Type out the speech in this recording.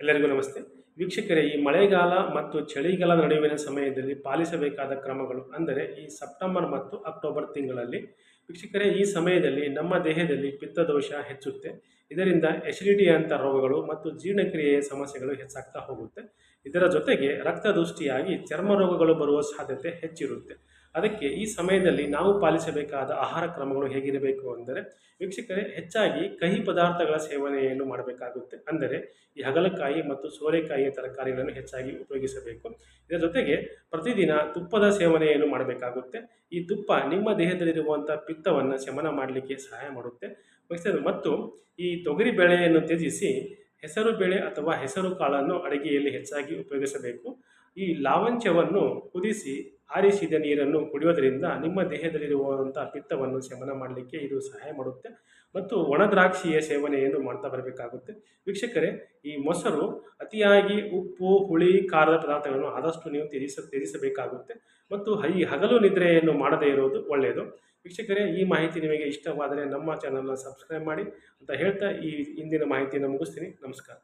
ಎಲ್ಲರಿಗೂ ನಮಸ್ತೆ. ವೀಕ್ಷಕರೇ, ಈ ಮಳೆಗಾಲ ಮತ್ತು ಚಳಿಗಾಲ ನಡುವಿನ ಸಮಯದಲ್ಲಿ ಪಾಲಿಸಬೇಕಾದ ಕ್ರಮಗಳು ಅಂದರೆ ಈ ಸೆಪ್ಟೆಂಬರ್ ಮತ್ತು ಅಕ್ಟೋಬರ್ ತಿಂಗಳಲ್ಲಿ ವೀಕ್ಷಕರೇ, ಈ ಸಮಯದಲ್ಲಿ ನಮ್ಮ ದೇಹದಲ್ಲಿ ಪಿತ್ತದೋಷ ಹೆಚ್ಚುತ್ತೆ. ಇದರಿಂದ ಎಸಿಡಿಟಿ ಅಂತ ರೋಗಗಳು ಮತ್ತು ಜೀರ್ಣಕ್ರಿಯೆಯ ಸಮಸ್ಯೆಗಳು ಹೆಚ್ಚಾಗ್ತಾ ಹೋಗುತ್ತೆ. ಇದರ ಜೊತೆಗೆ ರಕ್ತದೃಷ್ಟಿಯಾಗಿ ಚರ್ಮ ರೋಗಗಳು ಬರುವ ಸಾಧ್ಯತೆ ಹೆಚ್ಚಿರುತ್ತೆ. ಅದಕ್ಕೆ ಈ ಸಮಯದಲ್ಲಿ ನಾವು ಪಾಲಿಸಬೇಕಾದ ಆಹಾರ ಕ್ರಮಗಳು ಹೇಗಿರಬೇಕು ಅಂದರೆ ವೀಕ್ಷಕರೇ, ಹೆಚ್ಚಾಗಿ ಕಹಿ ಪದಾರ್ಥಗಳ ಸೇವನೆಯನ್ನು ಮಾಡಬೇಕಾಗುತ್ತೆ. ಅಂದರೆ ಈ ಹಗಲಕಾಯಿ ಮತ್ತು ಸೋರೆಕಾಯಿಯ ತರಕಾರಿಗಳನ್ನು ಹೆಚ್ಚಾಗಿ ಉಪಯೋಗಿಸಬೇಕು. ಇದರ ಜೊತೆಗೆ ಪ್ರತಿದಿನ ತುಪ್ಪದ ಸೇವನೆಯನ್ನು ಮಾಡಬೇಕಾಗುತ್ತೆ. ಈ ತುಪ್ಪ ನಿಮ್ಮ ದೇಹದಲ್ಲಿರುವಂಥ ಪಿತ್ತವನ್ನು ಶಮನ ಮಾಡಲಿಕ್ಕೆ ಸಹಾಯ ಮಾಡುತ್ತೆ. ಮತ್ತು ಈ ತೊಗರಿ ಬೇಳೆಯನ್ನು ತ್ಯಜಿಸಿ ಹೆಸರು ಬೇಳೆ ಅಥವಾ ಹೆಸರು ಕಾಳನ್ನು ಅಡುಗೆಯಲ್ಲಿ ಹೆಚ್ಚಾಗಿ ಉಪಯೋಗಿಸಬೇಕು. ಈ ಲಾವಂಚವನ್ನು ಕುದಿಸಿ ಆರಿಸಿದ ನೀರನ್ನು ಕುಡಿಯೋದರಿಂದ ನಿಮ್ಮ ದೇಹದಲ್ಲಿರುವಂಥ ಪಿತ್ತವನ್ನು ಶಮನ ಮಾಡಲಿಕ್ಕೆ ಇದು ಸಹಾಯ ಮಾಡುತ್ತೆ. ಮತ್ತು ಒಣ ದ್ರಾಕ್ಷಿಯ ಸೇವನೆಯನ್ನು ಮಾಡ್ತಾ ಬರಬೇಕಾಗುತ್ತೆ. ವೀಕ್ಷಕರೇ, ಈ ಮೊಸರು ಅತಿಯಾಗಿ ಉಪ್ಪು, ಹುಳಿ, ಖಾರದ ಪದಾರ್ಥಗಳನ್ನು ಆದಷ್ಟು ನೀವು ತ್ಯಜಿಸ ತ್ಯಜಿಸಬೇಕಾಗುತ್ತೆ ಮತ್ತು ಈ ಹಗಲು ನಿದ್ರೆಯನ್ನು ಮಾಡದೇ ಇರೋದು ಒಳ್ಳೆಯದು. ವೀಕ್ಷಕರೇ, ಈ ಮಾಹಿತಿ ನಿಮಗೆ ಇಷ್ಟವಾದರೆ ನಮ್ಮ ಚಾನಲ್ನ ಸಬ್ಸ್ಕ್ರೈಬ್ ಮಾಡಿ ಅಂತ ಹೇಳ್ತಾ ಈ ಇಂದಿನ ಮಾಹಿತಿಯನ್ನು ಮುಗಿಸ್ತೀನಿ. ನಮಸ್ಕಾರ.